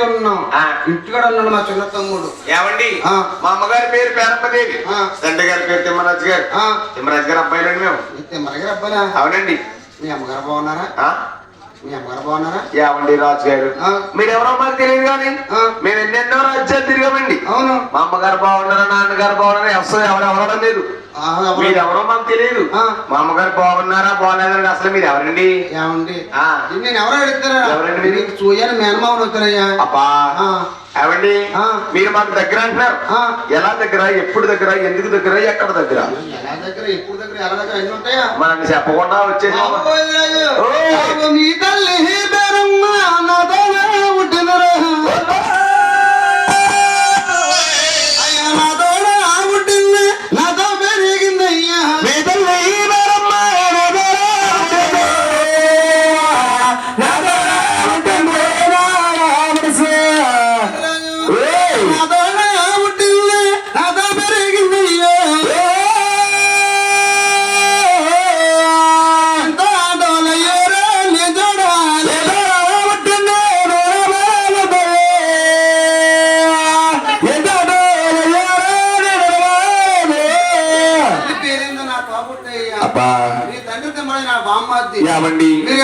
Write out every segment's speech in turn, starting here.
వెళ్తున్నాం ఆ. ఇంటికాడ ఉన్నాడు మా చిన్న తమ్ముడు ఏమండి. మా అమ్మగారి పేరు పేరమ్మదేవి. తండ్రి గారి పేరు తిమ్మరాజు గారు ఆ, తిమ్మరాజు గారు అబ్బాయిలండి మేము అయితే మరగర అబ్బానా అవునండి మీ అమ్మగారు బాగున్నారా? మీ అమ్మగారు బాగున్నారా ఏమండి రాజు గారు. మీరెవరో మాకు తెలియదు కానీ. మేము ఎన్నెన్నో రాజ్యాలు తిరిగామండి అవును మా అమ్మగారు బాగున్నారా నాన్నగారు బాగున్నారా ఎవరు ఎవరడం లేదు ఎవరు? మీరు ఎవరో మాకు తెలియదు. మా అమ్మగారు బాగున్నారా బాగలేదని అసలు మీరు ఎవరండి? ఏమండి? నేను ఎవరో అడుగుతారా? ఎవరండి మీరు? మీకు చూయని మేనమావన్ అవుతారయ్యా అబ్బా. ఆ. ఏమండి ఆ. మీరు మాకు దగ్గర అంటున్నారు. ఎలా దగ్గర? ఎప్పుడు దగ్గర? ఎందుకు దగ్గర? ఎక్కడ దగ్గర? ఎలా దగ్గర? ఎప్పుడు దగ్గర? ఎలా దగ్గర? అన్ని ఉంటాయా? మనకి చెప్పకుండా. బాబు మీ తల్లి యావండి మీరు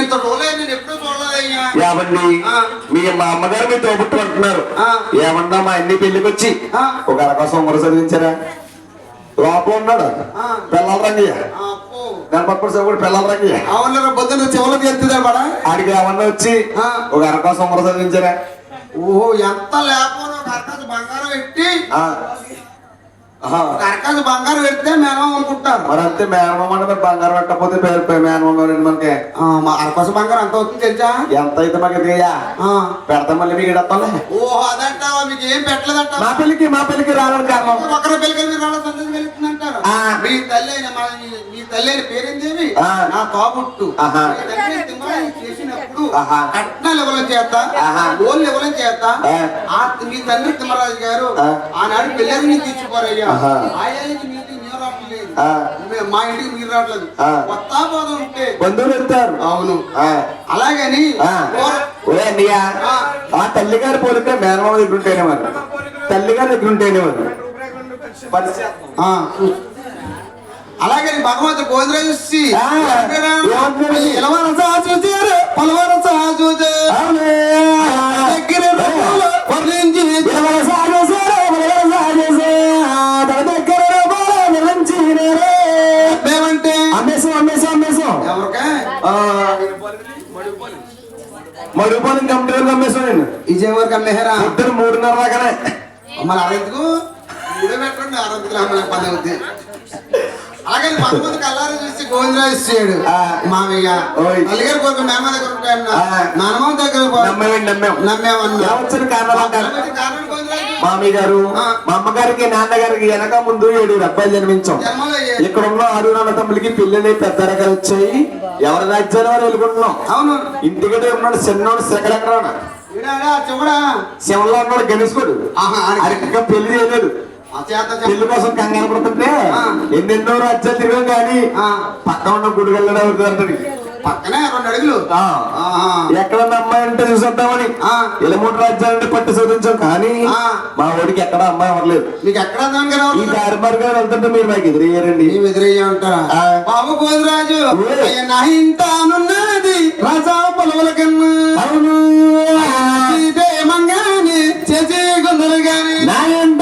యావండి. మీ మా అమ్మగారు మీ తోబుట్టు అంటున్నారు ఆ. ఏమన్నా మా అన్ని పెళ్ళికి వచ్చి. ఒక అరకోసం ఉమర చదివించారా లోపల ఉన్నాడు. పిల్లల రంగయ్య. దాని పక్కన సోకుడు పిల్లల రంగయ్య అవునురా పొద్దున్న చెవులకు ఎత్తుదా పడా ఆడికి ఏమన్నా వచ్చి. ఒక అరకోసం ఉమర చదివించారా ఓహో ఎంత అరకాసు బంగారం పెట్టి అరకాసు బంగారం పెడితే మేనం అనుకుంటారు మరి అంతే మేనమామ అంటే మరి బంగారం పెట్టకపోతే పేరు మేనమామ మనకి అరకాసు బంగారం ఎంత అవుతుంది తెలుసా ఎంత అయితే మాకు ఎదిగయ్యా ఆ. పెడతాం మళ్ళీ మీకు ఇడతాంలే ఓహో అదంటావా మీకు ఏం పెట్టలేదంట మా పెళ్ళికి మా పెళ్ళికి రావడానికి కారణం ఒకరి పెళ్ళికి మీరు వాళ్ళ సంతతి వెళ్తుందంటారు. మీ తల్లి అయిన మా తల్లి పేరేందేవి. నా తోబుట్టు చేసినప్పుడు. కట్నాలు ఇవ్వడం చేత. గోళ్ళు ఇవ్వడం చేత మీ తండ్రి తిమ్మరాజు గారు ఆ. ఆనాడు పెళ్ళని ఆహా. ఆయనకి మీకు మీరు రావట్లేదు ఆ. మే- మా ఇంటికి మీరు రావట్లేదు ఆ. కొత్త పోదం ఉంటే బంధువులు వెళ్తారు అవును. అలాగని ఆ. కూర- ఒరే అన్నయ్య ఆ. ఆ తల్లి గారి పోలిక మేనమామ దగ్గర ఉంటేనే మరి తల్లి గారి దగ్గర ఉంటేనే మరి. అలాగని భగవంతుడు గోవిందరాజు శ్రీ ఆ. ఏమంటున్నాడు? ఎలవర సాజు చేరు పలవర సాజు చేరు అవునే. దగ్గర మరుపాలెం కంపెనీ అమ్మేసాం నేను. విజయ్ వరకు అమ్మేహరా ఇద్దరు మూడున్నర దాకానే మరి అరెందుకు? మూడే పెట్టండి అరెందుకు అమ్మే పని అవుతుంది అలాగని భగవంతుడు కల్లారు చూసి గోవిందరాజు ఇచ్చాడు. మామయ్య. ఓయ్. తల్లిగారి కొరకు మేమ దగ్గర. నానమ్మ దగ్గర నమ్మేమన్నా కారణం మామయ్య గారు. మా అమ్మగారికి నాన్నగారికి వెనక ముందు ఏడు అబ్బాయిలు జన్మించాం. ఇక్కడ ఉన్న ఆరు నాన్న తమ్ములకి పిల్లలు పెద్ద రకాలు వచ్చాయి. ఎవరి రాజ్యాల వారు వెళ్ళుకుంటున్నాం అవును. ఇంటికడే ఉన్నాడు. చిన్నోడు చెవుడా? శివంలో ఉన్నాడు ఆడికి. ఇంకా పెళ్ళి చేయలేదు. పెళ్ళి కోసం కంగారు పడుతుంటే. ఎన్నెన్నో రాజ్యాలు తిరిగాం కానీ ఆ. పక్కన ఉన్న గుడి వెళ్ళడం అవుతుంది పక్కనే రెండు అడుగులు ఆహా. ఎక్కడన్నా అమ్మాయి అంటే చూసేద్దామని ఆ. ఇలమూడు రాజ్యాలంటే పట్టి శోధించాం కానీ. మా ఊరికి ఎక్కడ అమ్మాయి అవ్వలేదు నీకు ఎక్కడ ఈ దారి మార్గాలు వెళ్తుంటే మీరు మాకు ఎదురయ్యారండి నీ ఎదురయ్యా ఉంటారా ఆ. బాబు. అయ్య నా ఇంటానున్నది రాజా పొలవల కన్నా అవును మంగాని చేసి గుందలు గాని నా ఎంతో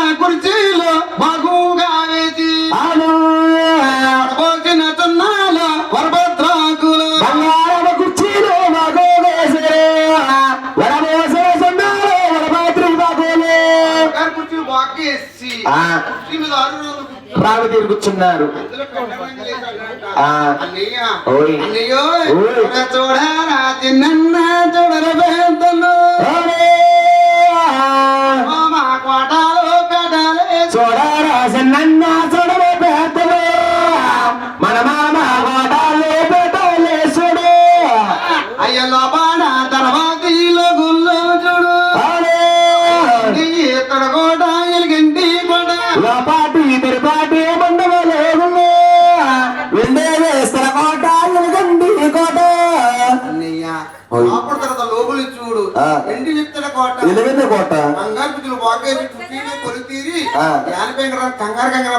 ఓయ్. చూడ చూడరా చిన్నన్న చూడర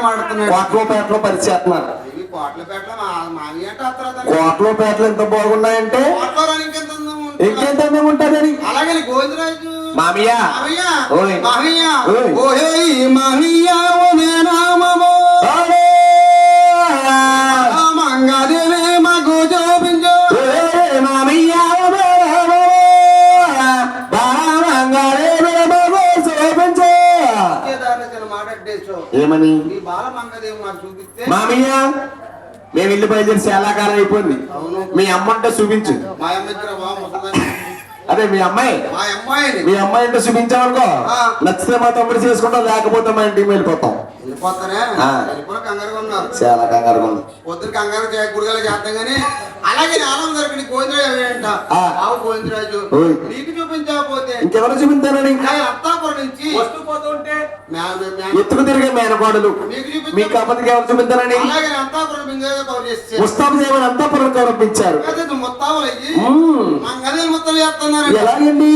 మాడుతున్నాడు కోటలో పేటలో పరిచేస్తున్నారు ఇవి కోట్ల పేట్ల మా మామి అంటే అత్తరా కోటలో పేటలు ఎంత బాగున్నాయంటే? ఇంకెంత అందం ఉంటదని. అలాగే గోవిందరాజు. మామియా. ఓహే ఓ నామమో మంగాదేవి ఏమని? మామయ్య మేము ఇల్లు బయలుదేరి శాలాకాలం అయిపోయింది. అవును. మీ అమ్మ అంటే చూపించు. అదే మీ అమ్మాయి. మా అమ్మాయి అంటే చూపించామనుకో. నచ్చితే మా తమ్ముడు చేసుకుంటాం లేకపోతే మా ఇంటికి వెళ్ళిపోతాం. చాలా కంగారుగా ఉంది పొద్దున కంగారు గుడిగల చేస్తాం కానీ అలాగే నాలుగు దొరికి గోవిందరాజు ఏంట ఆ. బాబు గోవిందరాజు. నీకు చూపించకపోతే. ఇంకెవరు చూపించానని ఇంకా అత్తాపురం నుంచి. వస్తూ పోతూ ఉంటే? మ్యా- మ్యా- ఎత్తుకు తిరిగే మేనకోడలు. మీకు కాపతికి ఎవరు చూపించానని అలాగే అత్తాపురం బిందెగా కవర్ చేస్తే. ముస్తాబు చేయమని అంతా పొలం కౌరపించారు అదే మొత్తావులు అయ్యి మ్మ్. మా గదిలు మొత్తం చేస్తున్నారు. ఎలాగండి?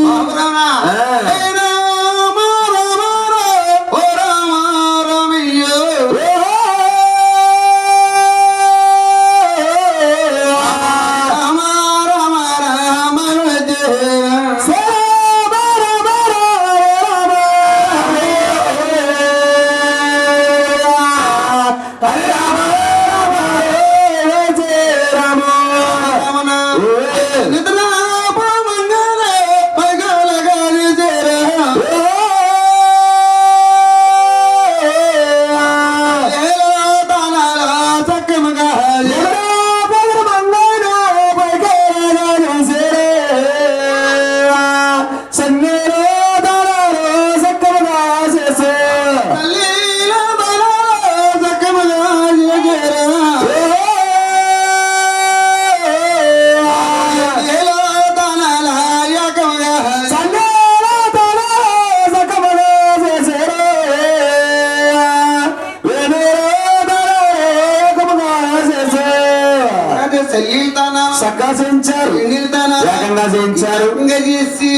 చెల్లితానా చక్కగా చేయించారు నిల్తానా వేగంగా చేయించారు ఇంకా చేసి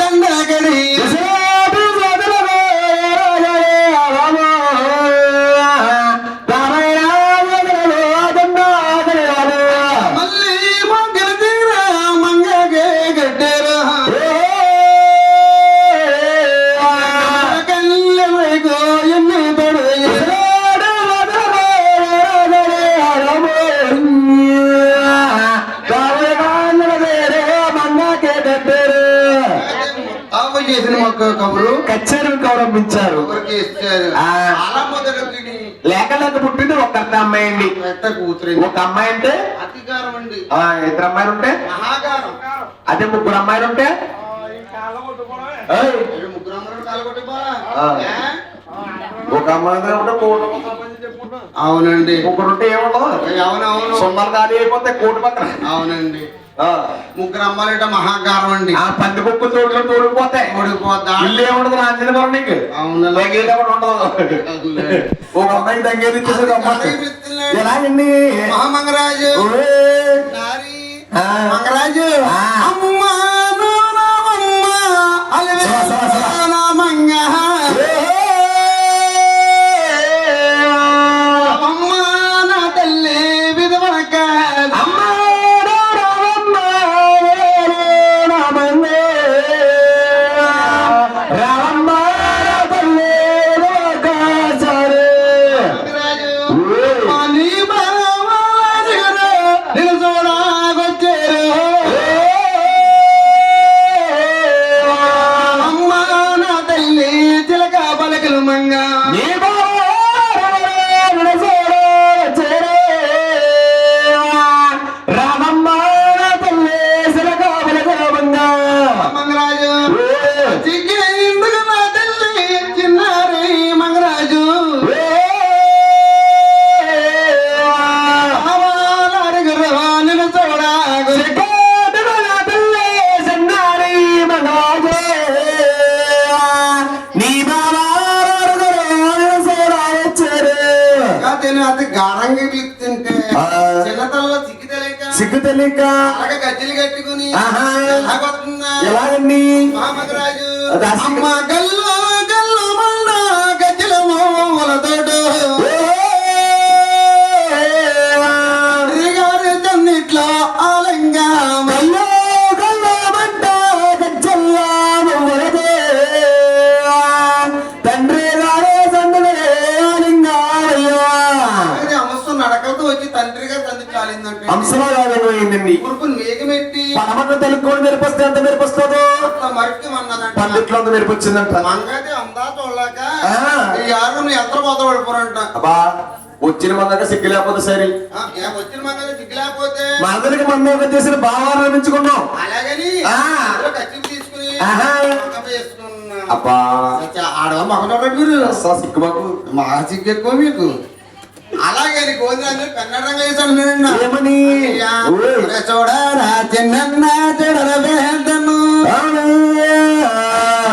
దండగడి కబురు కచ్చేరు గౌరవించారు ఎవరికి ఇచ్చారు. ఆ. అలా మొదలుకి లేక లేక పుట్టింది ఒక అమ్మాయి అండి. పెద్ద కూతురు ఒక అమ్మాయి అంటే? ఇద్దరు అమ్మాయిలు ఉంటే? మహాగారం. అదే ముగ్గురు అమ్మాయిలు ఉంటే? ఒక అమ్మాయి అవునండి. ముగ్గురు ఉంటే ఏముండదు? అవునవును. సున్నాలు ఖాళీ అయిపోతే కోటి పక్కన. అవునండి. ముగ్గురు అమ్మాయిట మహాగారం అండి. ఆ పంది కుక్క తోడులో తోడిపోతాయి ఓడిపోద్దా ఇల్లు ఏముండదు రాంజనపురం నీకు. అవును ఉండదు. ఒక అమ్మాయికి తగ్గేది ఇచ్చేసి ఒక అమ్మాయి. ఎలాగండి మహామంగరాజు. మంగరాజు. సిగ్గు తెలియక గజ్జలు కట్టుకుని ఎలాగండి? మహామగరాజు తెలుగుని మెరిపిస్తే ఎంత మెరిపిస్తుందో? అంత మరికి మన్నదంట. పందిట్లో అంత మెరిపొచ్చిందంట? మంగది అందా చూడలేక ఆ. ఈ ఆరు ఎంత పోత పడిపోరంట అబ్బా వచ్చిన మందక సిగ్గు లేకపోతే సరే వచ్చిన మంగది సిగ్గు లేకపోతే మందరికి మందోకం చేసిన భావాలు నిర్మించుకున్నాం అలాగని తీసుకుని అబ్బా. ఆడవ మగనోడు మీరు. సిగ్గు మాకు. మా సిగ్గు ఎక్కువ మీకు. అలాగే గోవిందరాజు కన్నడంగా వేసాడు నేనండి ఏమని. చూడరా చిన్న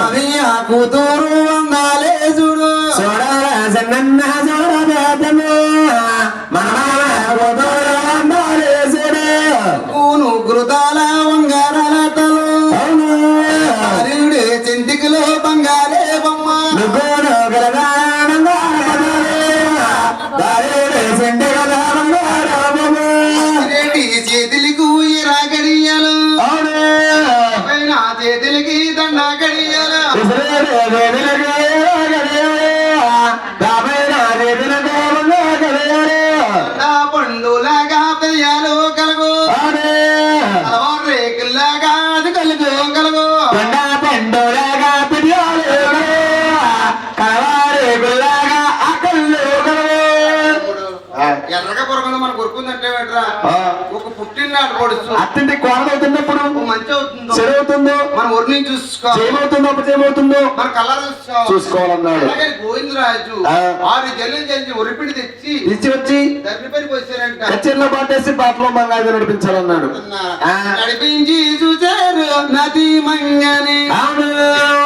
అది ఆ కూతురు వందాలే చూడు. చూడరా సన్నన్న ఎర్రగా పొరగదు మన కొరుకుందంటే వెంట్రా ఆ. ఒక పుట్టినాడు పొడుచు అత్తింటి కోడలవుతున్నప్పుడు మంచి అవుతుందో? చెడవుతుందో? మన ఊరిని చూసుకో చేయమవుతుందో అపచేమవుతుందో? మన చూసుకో చూసుకోవాలన్నాడు. అలాగే గోవిందరాజు. ఆరు జల్లు చెల్లి ఒరిపిడి తెచ్చి ఇచ్చి వచ్చి పని పోసారంట. కచేరీలో పాటేసి పాటలో మంగాది నడిపించాలన్నాడు. ఆ. నడిపించి చూశారు నది మంగని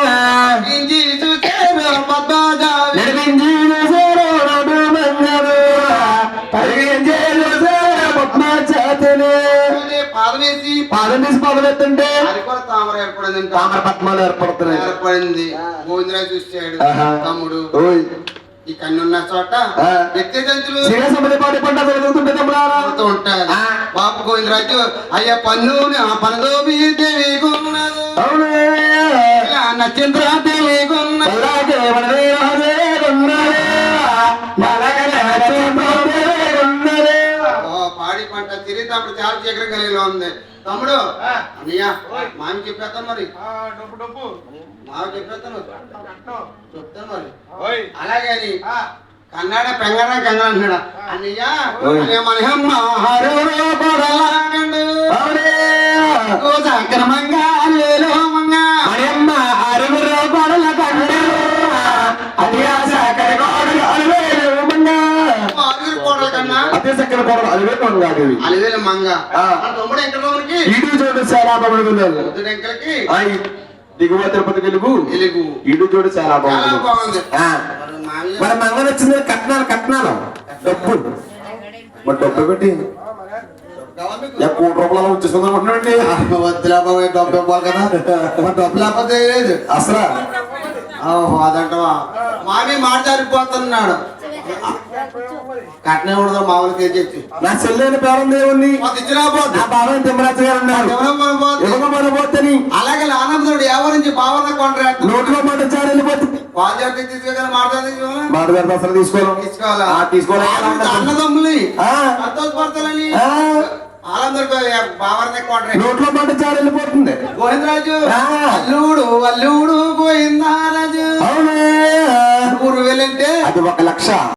నడిపించి చూశారు నడిపించి పాదం తీసి పాదం ఎత్తుంటే అది కూడా తామర ఏర్పడిందంట. తామర పద్మాలు ఏర్పడుతున్నాయి. ఏర్పడింది. గోవిందరాజు ఆహా. తమ్ముడు. ఈ కన్నున్న చోట. వ్యక్తి సమయ పాటి పంట జరుగుతుంటే తమ్ముడారా పోతూ ఉంటారు. బాపు గోవిందరాజు అయ్యా పన్ను దేవికున్నదు అవును. నచ్చింద్ర అలాగే తమ్ముడు చాలా చీకరం కలిగిలో ఉంది. తమ్ముడు అన్నయ్య మామి చెప్పేస్తాను మరి. డబ్బు డబ్బు. మావి చెప్పేస్తాను. చెప్తాను మరి. అలాగే అని కన్నడ పెంగడ కంగడ అంటున్నాడు అన్నయ్య మనహమ్మ హరుడు కొడలాగండు అదే సకల కోడలు అలివేలు మంగ అది. అలివేలు మంగ. ఆ. మన తమ్ముడు చోటు చాలా బాగుంటుంది దిగువ తిరుపతి తెలుగు ఇడు చోటు చాలా బాగుంది. మరి మంగ వచ్చింది కట్నాలు కట్నాలు. డబ్బు. మరి డబ్బు పెట్టి కోటి రూపాయలు వచ్చేస్తుంది అనుకుంటున్నాండి వద్దులే బాబు డబ్బు ఇవ్వాలి కదా. మరి డబ్బు లేకపోతే లేదు. అసలు? అదంటవా? మామి మాట జారిపోతున్నాడు. కట్నం ఉండదు మామూలు తెచ్చి నా చెల్లెని పేరుంది ఏముంది నా బాబాయ్ తిమ్మరాజు గారు ఉన్నారు ఎవరో మనం పోద్ది. ఇవ్వకపోతే పోతని. అలాగే ఆనందుడు ఎవరి నుంచి బావన కాంట్రాక్ట్ నోట్లో మాట చారు వెళ్ళిపోతుంది అసలు తీసుకోవాలి? తీసుకోవాలా? తీసుకోవాలి. అన్నదమ్ములి ఆ. సంతోషపడతానని నోట్లో మాట చారు వెళ్ళిపోతుంది. గోవిందరాజు. అల్లుడు అల్లుడు గోవిందరాజు అవునే? మూడు వేలు అంటే అది ఒక లక్ష.